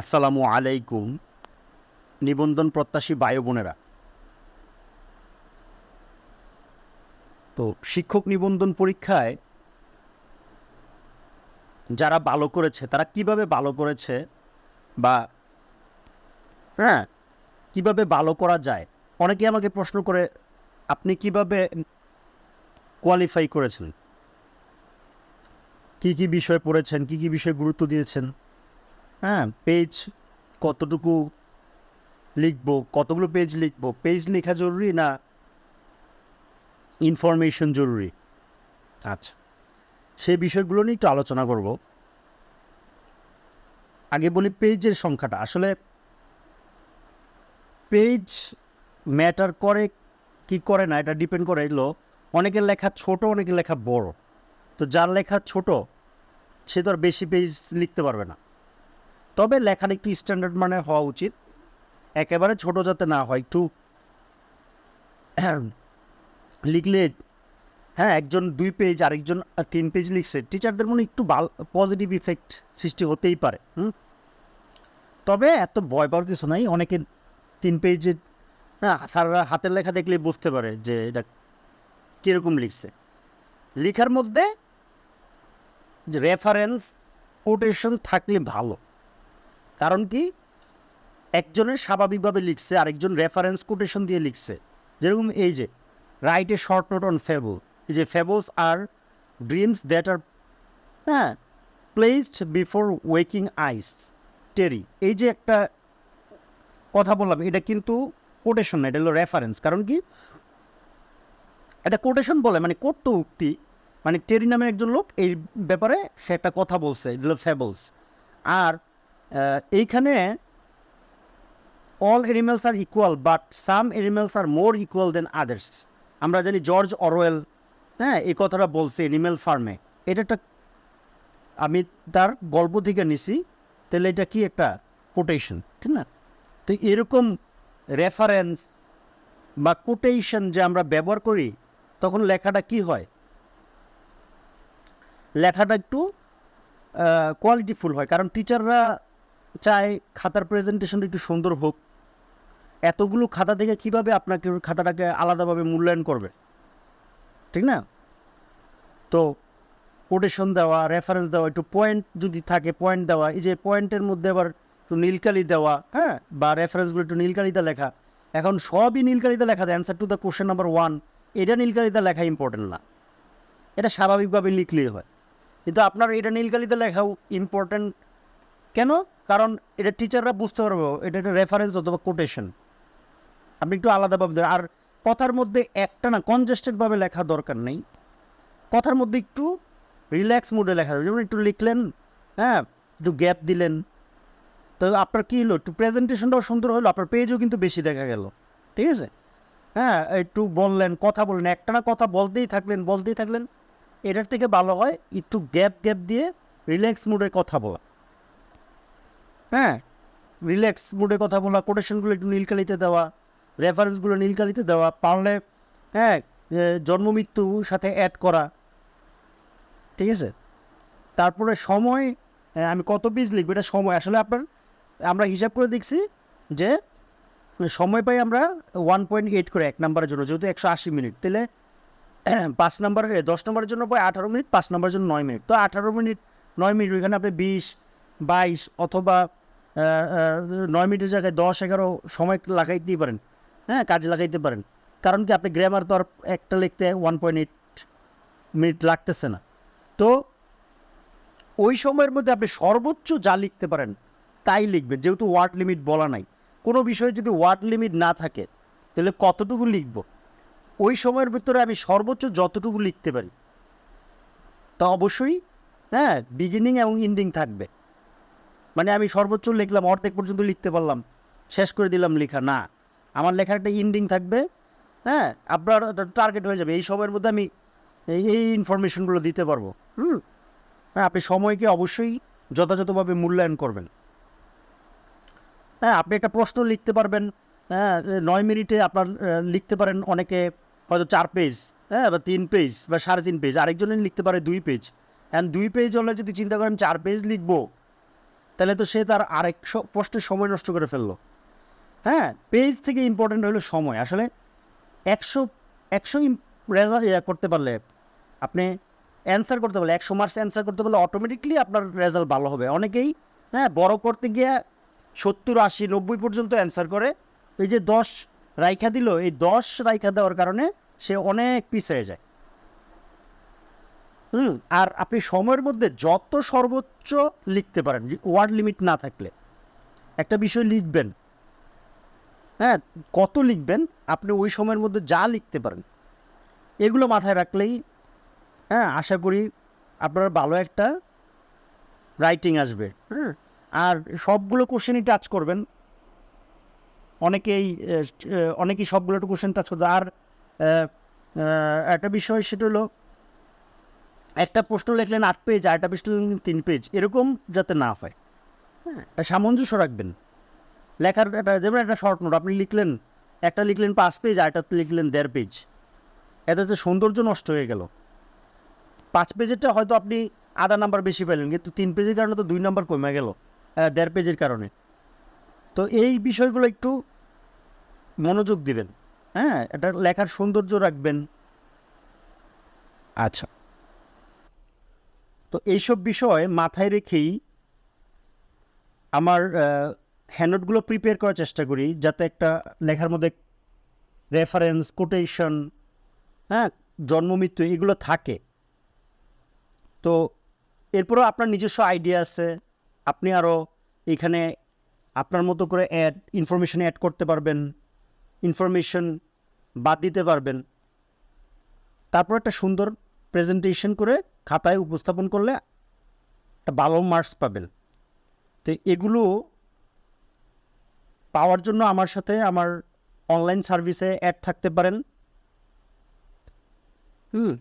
আসসালামু আলাইকুম, নিবন্ধন প্রত্যাশী বায়ু বোনেরা। তো শিক্ষক নিবন্ধন পরীক্ষায় যারা ভালো করেছে, তারা কীভাবে ভালো করেছে বা হ্যাঁ কীভাবে ভালো করা যায়? অনেকে আমাকে প্রশ্ন করে, আপনি কীভাবে কোয়ালিফাই করেছেন? কি কি বিষয় পড়েছেন? কি কি বিষয়ে গুরুত্ব দিয়েছেন? হ্যাঁ পেজ কতটুকু লিখব, কতগুলো পেজ লিখব? পেজ লেখা জরুরি না ইনফরমেশন জরুরি? আচ্ছা সেই বিষয়গুলো নিয়ে একটু আলোচনা করব। আগে বলি পেজের সংখ্যাটা। আসলে পেজ ম্যাটার করে, কি করে না, এটা ডিপেন্ড করে। এগুলো অনেকের লেখা ছোট, অনেকের লেখা বড়। তো যার লেখা ছোট, সে তো আর বেশি পেজ লিখতে পারবে না। তবে লেখার একটু স্ট্যান্ডার্ড মানে হওয়া উচিত। একেবারে ছোট যাতে না হয়, একটু লিখলে হ্যাঁ একজন দুই পেজ আরেকজন তিন পেজ লিখছে টিচারদের মনে একটু ভালো পজিটিভ ইফেক্ট সৃষ্টি হতেই পারে, হুম? তবে এত ভয় পাওয়ার কিছু নাই, অনেকে তিন পেজে হ্যাঁ স্যাররা হাতের লেখা দেখলে বুঝতে পারে যে এটা কীরকম লিখছে। লেখার মধ্যে রেফারেন্স কোটেশন থাকলে ভালো। কারণ কি? একজনের স্বাভাবিকভাবে লিখছে, আরেকজন রেফারেন্স কোটেশন দিয়ে লিখছে। যেরকম এই যে write a short note on fable এই যে fables are dreams that are হ্যাঁ প্লেসড বিফোর ওয়েকিং আইস টেরি এই যে একটা কথা বললাম, এটা কিন্তু কোটেশন না, এটা হলো রেফারেন্স কারণ কি? এটা কোটেশন বলে মানে কোট তো উক্তি মানে টেরি নামের একজন লোক এই ব্যাপারে সে একটা কথা বলছে এগুলো ফেবলস আর এইখানে all animals are equal but some animals are more equal than others আমরা জানি জর্জ অরওয়েল হ্যাঁ এই কথাটা বলছে এনিমেল ফার্মে এটা একটা আমি তার গল্প থেকে নিছি, তাহলে এটা কি একটা কোটেশন ঠিক না? তো এরকম রেফারেন্স বা কোটেশন যে আমরা ব্যবহার করি, তখন লেখাটা কি হয়? লেখাটা একটু কোয়ালিটিফুল হয়, কারণ টিচাররা চায় খাতার প্রেজেন্টেশনটা একটু সুন্দর হোক। এতগুলো খাতা থেকে কীভাবে আপনাকে খাতাটাকে আলাদাভাবে মূল্যায়ন করবে? ঠিক না? তো কোটেশন দেওয়া রেফারেন্স দেওয়া, একটু পয়েন্ট যদি থাকে পয়েন্ট দেওয়া, এই যে পয়েন্টের মধ্যে আবার একটু নীলকালি দেওয়া হ্যাঁ? বা রেফারেন্সগুলো একটু নীলকালিতে লেখা। এখন সবই নীলকালিতে লেখা দেয় answer to the question number one এটা নীলকালিতে লেখা ইম্পর্টেন্ট না। এটা স্বাভাবিকভাবে লিখলেই হয়। কিন্তু আপনার এটা নীলকালিতে লেখাও ইম্পর্ট্যান্ট কেন? কারণ এটা টিচাররা বুঝতে পারবে, এটা একটা রেফারেন্স অথবা কোটেশন আপনি একটু আলাদাভাবে। আর কথার মধ্যে একটা না কনজেস্টেডভাবে লেখা দরকার নেই। কথার মধ্যে একটু রিল্যাক্স মুডে লেখা যেমন একটু লিখলেন হ্যাঁ একটু গ্যাপ দিলেন। তো আপনার কী হলো? একটু প্রেজেন্টেশনটাও সুন্দর হলো, আপনার পেজও কিন্তু বেশি দেখা গেল। ঠিক আছে? হ্যাঁ একটু বললেন, কথা বললেন, একটা না কথা বলতেই থাকলেন বলতেই থাকলেন, এটার থেকে ভালো হয় একটু গ্যাপ গ্যাপ দিয়ে রিল্যাক্স মুডে কথা বলা। হ্যাঁ রিল্যাক্স মুডে কথা বলা কোটেশনগুলো একটু নীলকালিতে দেওয়া রেফারেন্সগুলো নীলকালিতে দেওয়া পারলে হ্যাঁ এ, জন্ম মৃত্যু সাথে অ্যাড করা ঠিক আছে? তারপরে সময় আমি কত পিস লিখব? এটা সময় আসলে আপনার আমরা হিসাব করে দেখছি যে সময় পাই আমরা ওয়ান পয়েন্ট এইট করে এক নাম্বারের জন্য যেহেতু একশো আশি মিনিট তাহলে পাঁচ নাম্বারের দশ নম্বরের জন্য পাই আঠারো মিনিট পাঁচ নম্বরের জন্য নয় মিনিট। তো আঠারো মিনিট নয় মিনিট ওইখানে আপনি বিশ বাইশ অথবা নয় মিনিটের জায়গায় দশ, এগারো সময় লাগাইতেই পারেন। হ্যাঁ কাজে লাগাইতে পারেন। কারণ কি, আপনি গ্রামার তো আর একটা লিখতে ওয়ান পয়েন্ট এইট মিনিট লাগতেছে না। তো ওই সময়ের মধ্যে আপনি সর্বোচ্চ যা লিখতে পারেন, তাই লিখবেন। যেহেতু ওয়ার্ড লিমিট বলা নাই। কোনো বিষয়ে যদি ওয়ার্ড লিমিট না থাকে, তাহলে কতটুকু লিখব? ওই সময়ের ভিতরে আমি সর্বোচ্চ যতটুকু লিখতে পারি, তা অবশ্যই হ্যাঁ বিগিনিং এবং এন্ডিং থাকবে। মানে আমি সর্বোচ্চ লিখলাম, অর্ধেক পর্যন্ত লিখতে পারলাম। শেষ করে দিলাম লেখা, না। আমার লেখার একটা ইন্ডিং থাকবে হ্যাঁ? আপনার টার্গেট হয়ে যাবে। এই সময়ের মধ্যে আমি এই এই ইনফরমেশনগুলো দিতে পারব। হুম? হ্যাঁ আপনি সময়কে অবশ্যই যথাযথভাবে মূল্যায়ন করবেন। হ্যাঁ আপনি একটা প্রশ্ন লিখতে পারবেন হ্যাঁ? নয় মিনিটে আপনার লিখতে পারেন অনেকে হয়তো চার পেজ হ্যাঁ? বা তিন পেজ বা সাড়ে তিন পেজ আরেকজনে লিখতে পারে দুই পেজ অ্যান্ড দুই পেজ হলে যদি চিন্তা করেন, চার পেজ লিখব তাহলে তো সে তার আরেকশো প্রশ্নের সময় নষ্ট করে ফেলল। হ্যাঁ পেজ থেকে ইম্পর্টেন্ট হলো সময়। আসলে একশো একশো রেজাল্ট করতে পারলে আপনি অ্যান্সার করতে পারলে, একশো মার্কস অ্যান্সার করতে পারলে অটোমেটিকলি আপনার রেজাল্ট ভালো হবে। অনেকেই হ্যাঁ বড় করতে গিয়ে সত্তর, আশি, নব্বই পর্যন্ত অ্যান্সার করে। এই যে দশ রাইখা দিল, এই দশ রাইখা দেওয়ার কারণে সে অনেক পিছিয়ে যায়। হুম, আর আপনি সময়ের মধ্যে যত সর্বোচ্চ লিখতে পারেন ওয়ার্ড লিমিট না থাকলে, একটা বিষয় লিখবেন। হ্যাঁ কত লিখবেন, আপনি ওই সময়ের মধ্যে যা লিখতে পারেন, এগুলো মাথায় রাখলেই হ্যাঁ আশা করি আপনার ভালো একটা রাইটিং আসবে আর সবগুলো কোশ্চেনই টাচ করবেন। অনেকেই অনেকেই সবগুলো কোশ্চেন টাচ করবে আর একটা বিষয় সেটা হলো একটা প্রশ্ন লিখলেন আট পেজ একটা প্রশ্ন লিখলেন তিন পেজ এরকম যাতে না হয়। হ্যাঁ। সামঞ্জস্য রাখবেন। লেখার একটা যেমন একটা শর্ট নোট আপনি লিখলেন একটা লিখলেন পাঁচ পেজ আর একটা লিখলেন দেড় পেজ এতে হচ্ছে সৌন্দর্য নষ্ট হয়ে গেল। পাঁচ পেজেরটা হয়তো আপনি আধা নাম্বার বেশি পেলেন কিন্তু তিন পেজের কারণে তো দুই নাম্বার কমে গেল দেড় পেজের কারণে। তো এই বিষয়গুলো একটু মনোযোগ দিবেন। হ্যাঁ এটা লেখার সৌন্দর্য রাখবেন। আচ্ছা। তো এইসব বিষয় মাথায় রেখেই আমার হ্যান্ডনোটগুলো প্রিপেয়ার করার চেষ্টা করি যাতে একটা লেখার মধ্যে রেফারেন্স কোটেশন হ্যাঁ জন্ম, মৃত্যু এগুলো থাকে। তো এরপরও আপনার নিজস্ব আইডিয়া আছে, আপনি আরও এখানে আপনার মতো করে অ্যাড ইনফরমেশন অ্যাড করতে পারবেন ইনফরমেশন বাদ দিতে পারবেন। তারপর একটা সুন্দর প্রেজেন্টেশন করে খাতায় উপস্থাপন করলে একটা ভালো মার্কস পাবেন। তো এগুলো পাওয়ার জন্য আমার সাথে আমার অনলাইন সার্ভিসে অ্যাড থাকতে পারেন। হুম,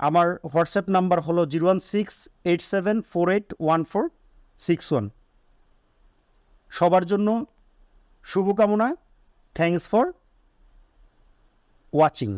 আমার হোয়াটসঅ্যাপ নাম্বার হলো zero one six eight seven four eight one four six one সবার জন্য শুভকামনা থ্যাংকস ফর ওয়াচিং